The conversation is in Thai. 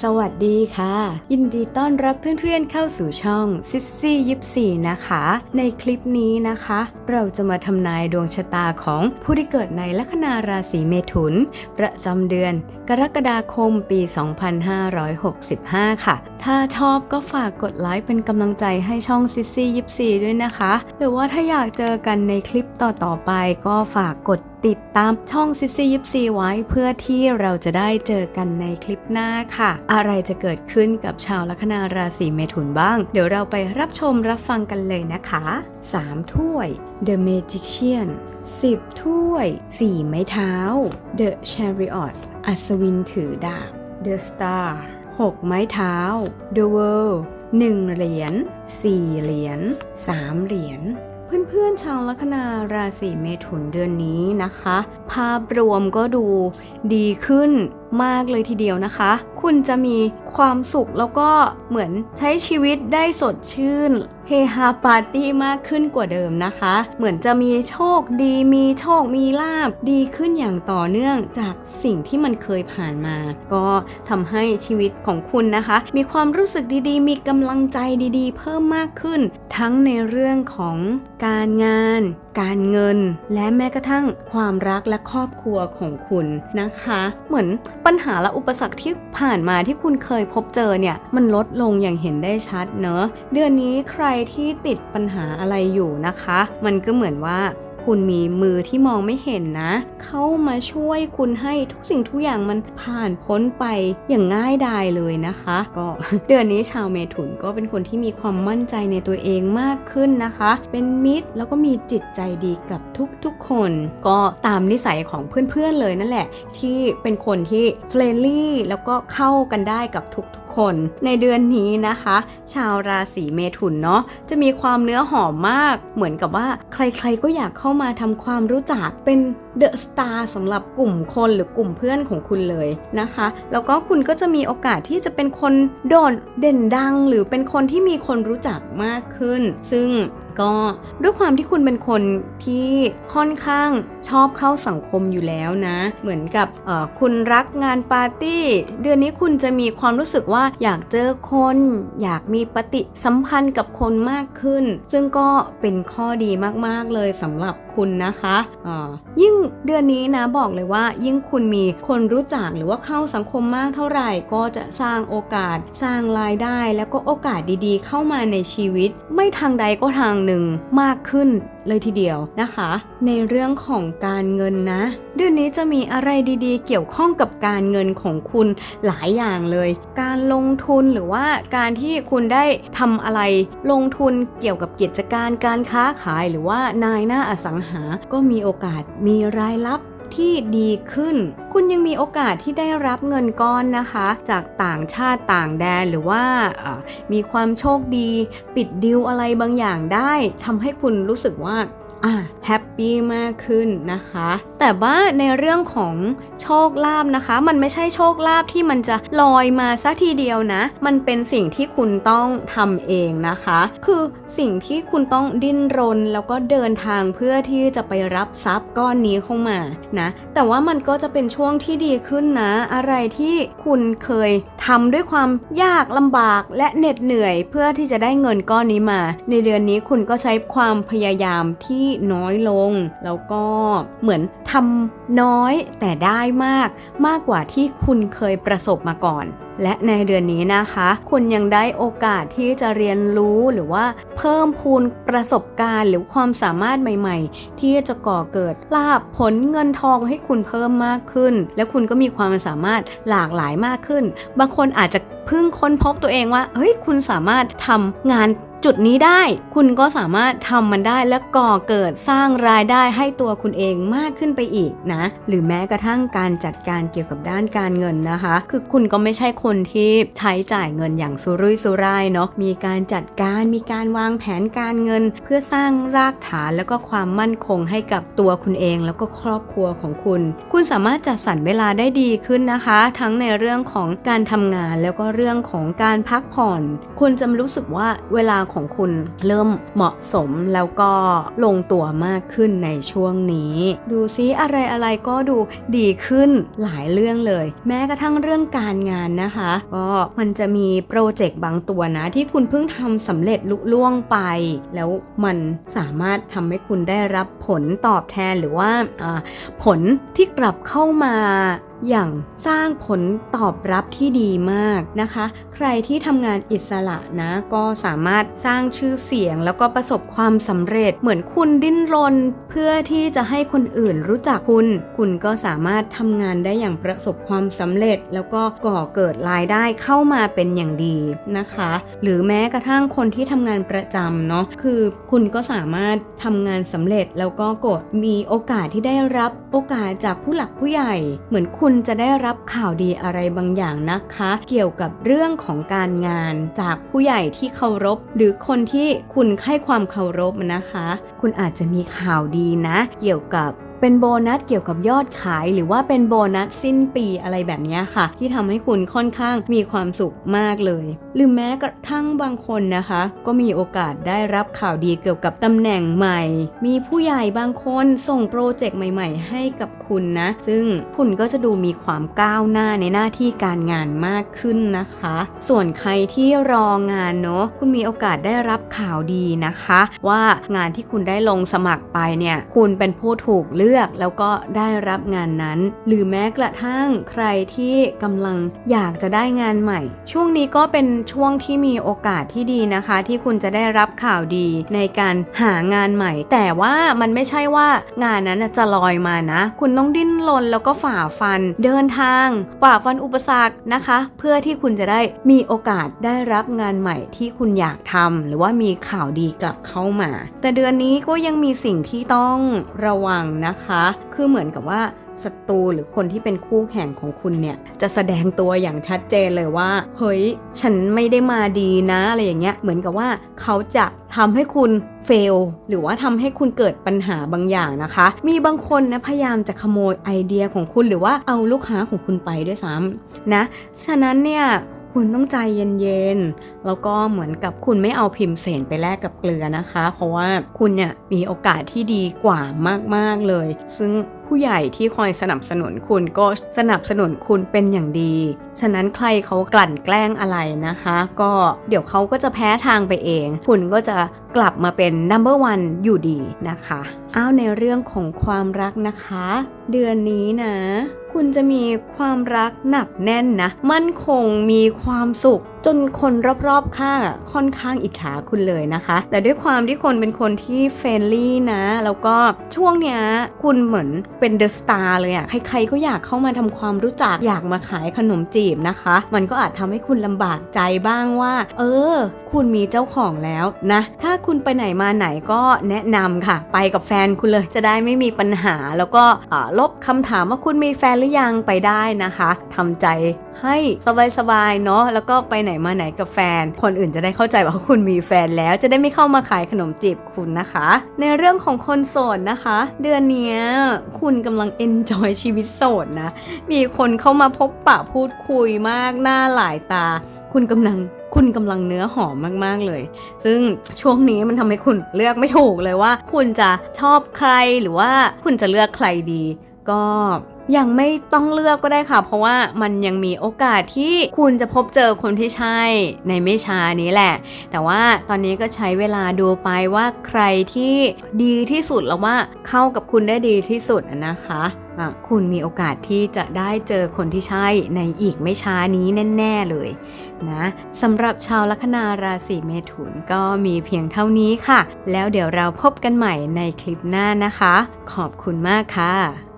สวัสดีค่ะ ยินดีต้อนรับเพื่อนๆเข้าสู่ช่องซิสซี่ยิปซีนะคะ ในคลิปนี้นะคะ เราจะมาทำนายดวงชะตาของผู้ที่เกิดในลัคนาราศีเมถุน ประจำเดือน กรกฎาคมปี 2565 ค่ะ ถ้าชอบก็ฝากกดไลค์เป็นกำลังใจให้ช่องซิสซี่ยิปซีด้วยนะคะ หรือว่าถ้าอยากเจอกันในคลิปต่อๆไปก็ฝากกด ติดตามช่องซิซี่ยิปซีไว้เพื่อที่เราจะได้เจอกันในคลิปหน้าค่ะ อะไรจะเกิดขึ้นกับชาวลัคนาราศีเมถุนบ้าง เดี๋ยวเราไปรับชมรับฟังกันเลยนะคะ 3 ถ้วย The Magician 10 ถ้วย 4 ไม้เท้า The Chariot อัศวินถือดาบ The Star 6 ไม้เท้า The World 1 เหรียญ4เหรียญ3เหรียญ เพื่อนๆชาวลัคนาราศีเมถุนเดือนนี้นะคะ ภาพรวมก็ดูดีขึ้นมากเลยทีเดียวนะคะ คุณจะมีความสุขแล้วก็เหมือนใช้ชีวิตได้สดชื่น ฮฮาปาร์ตี้มากขึ้นกว่าเดิมนะคะ เหมือนจะมีโชคดีมีโชคมีลาบดีขึ้นอย่างต่อเนื่องจากสิ่งที่มันเคยผ่านมา ก็ทำให้ชีวิตของคุณนะคะ มีความรู้สึกดีๆ มีกำลังใจดีๆ เพิ่มมากขึ้น ทั้งในเรื่องของการงานการเงิน และแม้กระทั่งความรักและครอบครัวของคุณนะคะ เหมือนปัญหาและอุปสรรคที่ผ่านมาที่คุณเคยพบเจอเนี่ย มันลดลงอย่างเห็นได้ชัดเนอะเดือนนี้ใครที่ติดปัญหาอะไรอยู่นะคะ มันก็เหมือนว่า คุณมีมือที่มองไม่เห็นนะ เข้ามาช่วยคุณให้ทุกสิ่งทุกอย่างมันผ่านพ้นไปอย่างง่ายดายเลยนะคะ ก็เดือนนี้ชาวเมถุนก็เป็นคนที่มีความมั่นใจในตัวเองมากขึ้นนะคะ เป็นมิตรแล้วก็มีจิตใจดีกับทุกๆคน ก็ตามนิสัยของเพื่อนๆเลยนั่นแหละ ที่เป็นคนที่เฟรนลี่แล้วก็เข้ากันได้กับทุกๆ คน ในเดือนนี้นะคะ ชาวราศีเมถุนเนาะจะมีความเนื้อหอมมาก เหมือนกับว่าใครๆก็อยากเข้ามาทำความรู้จักเป็นเดอะสตาร์สำหรับกลุ่มคนหรือกลุ่มเพื่อนของคุณเลยนะคะ แล้วก็คุณก็จะมีโอกาสที่จะเป็นคนโดดเด่นดัง หรือเป็นคนที่มีคนรู้จักมากขึ้น ซึ่ง ก็ด้วยความที่คุณเป็นคนที่ค่อนข้างชอบเข้าสังคมอยู่แล้วนะ เหมือนกับคุณรักงานปาร์ตี้ เดือนนี้คุณจะมีความรู้สึกว่าอยากเจอคน อยากมีปฏิสัมพันธ์กับคนมากขึ้น ซึ่งก็เป็นข้อดีมากๆเลยสำหรับคุณนะคะยิ่งเดือนนี้นะบอกเลยว่า ยิ่งคุณมีคนรู้จักหรือว่าเข้าสังคมมากเท่าไหร่ ก็จะสร้างโอกาสสร้างรายได้ แล้วก็โอกาสดีๆ เข้ามาในชีวิต ไม่ทางใดก็ทางหนึ่งมากขึ้นเลยทีเดียวนะคะ ในเรื่องของการเงินนะ เดือนนี้จะมีอะไรดีๆ เกี่ยวข้องกับการเงินของคุณหลายอย่างเลย การลงทุนหรือว่าการที่คุณได้ทำอะไรลงทุนเกี่ยวกับกิจการการค้าขายหรือว่านายหน้าอสังหา ก็มีโอกาสมีรายรับ ที่ดีขึ้น คุณยังมีโอกาสที่ได้รับเงินก้อนนะคะ จากต่างชาติต่างแดนหรือว่ามีความโชคดี ปิดดิวอะไรบางอย่างได้ทำให้คุณรู้สึกว่า อะแฮปปี้มากขึ้นนะคะ แต่ว่าในเรื่องของโชคลาภนะคะ มันไม่ใช่โชคลาภที่มันจะลอยมาสักทีเดียวนะ มันเป็นสิ่งที่คุณต้องทำเองนะคะ คือสิ่งที่คุณต้องดิ้นรนแล้วก็เดินทางเพื่อที่จะไปรับทรัพย์ก้อนนี้เข้ามานะ แต่ว่ามันก็จะเป็นช่วงที่ดีขึ้นนะ อะไรที่คุณเคยทำด้วยความยากลำบากและเหน็ดเหนื่อย เพื่อที่จะได้เงินก้อนนี้มา ในเดือนนี้คุณก็ใช้ความพยายามที่น้อยลง แล้วก็เหมือนทำน้อยแต่ได้มาก มากกว่าที่คุณเคยประสบมาก่อนและในเดือนนี้นะคะ คุณยังได้โอกาสที่จะเรียนรู้หรือว่าเพิ่มพูนประสบการณ์ หรือความสามารถใหม่ ๆ ที่จะก่อเกิดลาบผลเงินทองให้คุณเพิ่มมากขึ้น และคุณก็มีความสามารถหลากหลายมากขึ้น บางคนอาจจะเพิ่งค้นพบตัวเองว่าเฮ้ยคุณสามารถทำงาน จุดนี้ได้คุณก็สามารถทำมันได้และก่อเกิดสร้างรายได้ให้ตัวคุณเองมากขึ้นไปอีกนะ หรือแม้กระทั่งการจัดการเกี่ยวกับด้านการเงินนะคะ คือคุณก็ไม่ใช่คนที่ใช้จ่ายเงินอย่างสุรุ่ยสุร่ายเนาะมีการจัดการมีการวางแผนการเงิน เพื่อสร้างรากฐานแล้วก็ความมั่นคงให้กับตัวคุณเอง แล้วก็ครอบครัวของคุณ คุณสามารถจัดสรรเวลาได้ดีขึ้นนะคะ ทั้งในเรื่องของการทำงานแล้วก็เรื่องของการพักผ่อน คุณจะรู้สึกว่าเวลาของคุณเริ่มเหมาะสมแล้วก็ลงตัวมากขึ้นในช่วงนี้ ดูซิอะไรอะไรก็ดูดีขึ้นหลายเรื่องเลย แม้กระทั่งเรื่องการงานนะคะ ก็มันจะมีโปรเจกต์บางตัวนะที่คุณเพิ่งทำสำเร็จลุล่วงไป แล้วมันสามารถทำให้คุณได้รับผลตอบแทนหรือว่าอ่าผลที่กลับเข้ามา อย่างสร้างผลตอบรับที่ดีมากนะคะ ใครที่ทำงานอิสระนะก็สามารถสร้างชื่อเสียง แล้วก็ประสบความสำเร็จเหมือนคุณดิ้นรน เพื่อที่จะให้คนอื่นรู้จักคุณ คุณก็สามารถทำงานได้อย่างประสบความสำเร็จ แล้วก็ก่อเกิดรายได้เข้ามาเป็นอย่างดีนะคะ หรือแม้กระทั่งคนที่ทำงานประจำเนาะคือคุณก็สามารถทำงานสำเร็จแล้วก็กดมีโอกาสที่ได้รับโอกาสจากผู้หลักผู้ใหญ่ เหมือนคุณณจะได้รับข่าวดีอะไรบางอย่างนะคะ เกี่ยวกับเรื่องของการงานจากผู้ใหญ่ที่เคารพ หรือคนที่คุณให้ความเคารพนะคะ คุณอาจจะมีข่าวดีนะ เกี่ยวกับเป็นโบนัสเกี่ยวกับยอดขาย หรือว่าเป็นโบนัสสิ้นปีอะไรแบบนี้ค่ะ ที่ทำให้คุณค่อนข้างมีความสุขมากเลย หรือแม้กระทั่งบางคนนะคะ ก็มีโอกาสได้รับข่าวดีเกี่ยวกับตำแหน่งใหม่ มีผู้ใหญ่บางคนส่งโปรเจกต์ใหม่ ๆ ให้กับคุณนะ ซึ่งคุณก็จะดูมีความก้าวหน้าในหน้าที่การงานมากขึ้นนะคะ ส่วนใครที่รองานเนาะคุณมีโอกาสได้รับข่าวดีนะคะ ว่างานที่คุณได้ลงสมัครไปเนี่ยคุณเป็นผู้ถูกเลือกแล้วก็ได้รับงานนั้น หรือแม้กระทั่งใครที่กำลังอยากจะได้งานใหม่ ช่วงนี้ก็เป็นช่วงที่มีโอกาสที่ดีนะคะ ที่คุณจะได้รับข่าวดีในการหางานใหม่ แต่ว่ามันไม่ใช่ว่างานนั้นจะลอยมานะ คุณต้องดิ้นรนแล้วก็ฝ่าฟัน เดินทางฝ่าฟันอุปสรรคนะคะ เพื่อที่คุณจะได้มีโอกาสได้รับงานใหม่ที่คุณอยากทำหรือว่ามีข่าวดีกลับเข้ามา แต่เดือนนี้ก็ยังมีสิ่งที่ต้องระวังนะคะ คือเหมือนกับว่า ศัตรูหรือคนที่เป็นคู่แข่งของคุณเนี่ย จะแสดงตัวอย่างชัดเจนเลยว่า เฮ้ย ฉันไม่ได้มาดีนะอะไรอย่างเงี้ยเหมือนกับว่าเขาจะทำให้คุณเฟลหรือว่าทำให้คุณเกิดปัญหาบางอย่างนะคะ มีบางคนนะพยายามจะขโมยไอเดียของคุณหรือว่าเอาลูกค้าของคุณไปด้วยซ้ำนะ ฉะนั้นเนี่ยคุณต้องใจเย็นๆ แล้วก็เหมือนกับคุณไม่เอาพิมพ์เสนไปแลกกับเกลือนะคะ เพราะว่าคุณเนี่ยมีโอกาสที่ดีกว่ามากๆเลย ซึ่งผู้ใหญ่ที่คอยสนับสนุนคุณก็สนับสนุนคุณเป็นอย่างดี ฉะนั้นใครเขากลั่นแกล้งอะไรนะคะ ก็เดี๋ยวเขาก็จะแพ้ทางไปเอง คุณก็จะกลับมาเป็น number one อยู่ดีนะคะอ้าวในเรื่องของความรักนะคะ เดือนนี้นะ คุณจะมีความรักหนักแน่นนะ มั่นคงมีความสุข จนคนรอบๆข้างค่อนข้างอิจฉาคุณเลยนะคะ แต่ด้วยความที่คนเป็นคนที่เฟรนลี่นะ แล้วก็ช่วงเนี้ยคุณเหมือนเป็นเดอะสตาร์เลยอะใครๆก็อยากเข้ามาทำความรู้จักอยากมาขายขนมจีบนะคะ มันก็อาจทำให้คุณลำบากใจบ้างว่า เออ คุณมีเจ้าของแล้วนะ ถ้าคุณไปไหนมาไหนก็แนะนำค่ะ ไปกับแฟนคุณเลยจะได้ไม่มีปัญหาแล้วก็ลบคำถามว่าคุณมีแฟนหรือยังไปได้นะคะทำใจให้สบายๆเนาะแล้วก็ไปไหนมาไหนกับแฟน คนอื่นจะได้เข้าใจว่าคุณมีแฟนแล้ว จะได้ไม่เข้ามาขายขนมจีบคุณนะคะ ในเรื่องของคนโสดนะคะ เดือนนี้คุณกำลัง enjoy ชีวิตโสดนะ มีคนเข้ามาพบปะพูดคุยมากหน้าหลายตา คุณกำลังคุณกำลังเนื้อหอมมากๆเลย ซึ่งช่วงนี้มันทำให้คุณเลือกไม่ถูกเลยว่า คุณจะชอบใครหรือว่าคุณจะเลือกใครดี ก็ ยังไม่ต้องเลือกก็ได้ค่ะ เพราะว่ามันยังมีโอกาสที่คุณจะพบเจอคนที่ใช่ในไม่ช้านี้แหละ แต่ว่าตอนนี้ก็ใช้เวลาดูไปว่าใครที่ดีที่สุดแล้วว่าเข้ากับคุณได้ดีที่สุดนะคะคุณมีโอกาสที่จะได้เจอคนที่ใช่ในอีกไม่ช้านี้แน่ ๆเลยนะสำหรับชาวลัคนาราศีเมถุนก็มีเพียงเท่านี้ค่ะ แล้วเดี๋ยวเราพบกันใหม่ในคลิปหน้านะคะ ขอบคุณมากค่ะ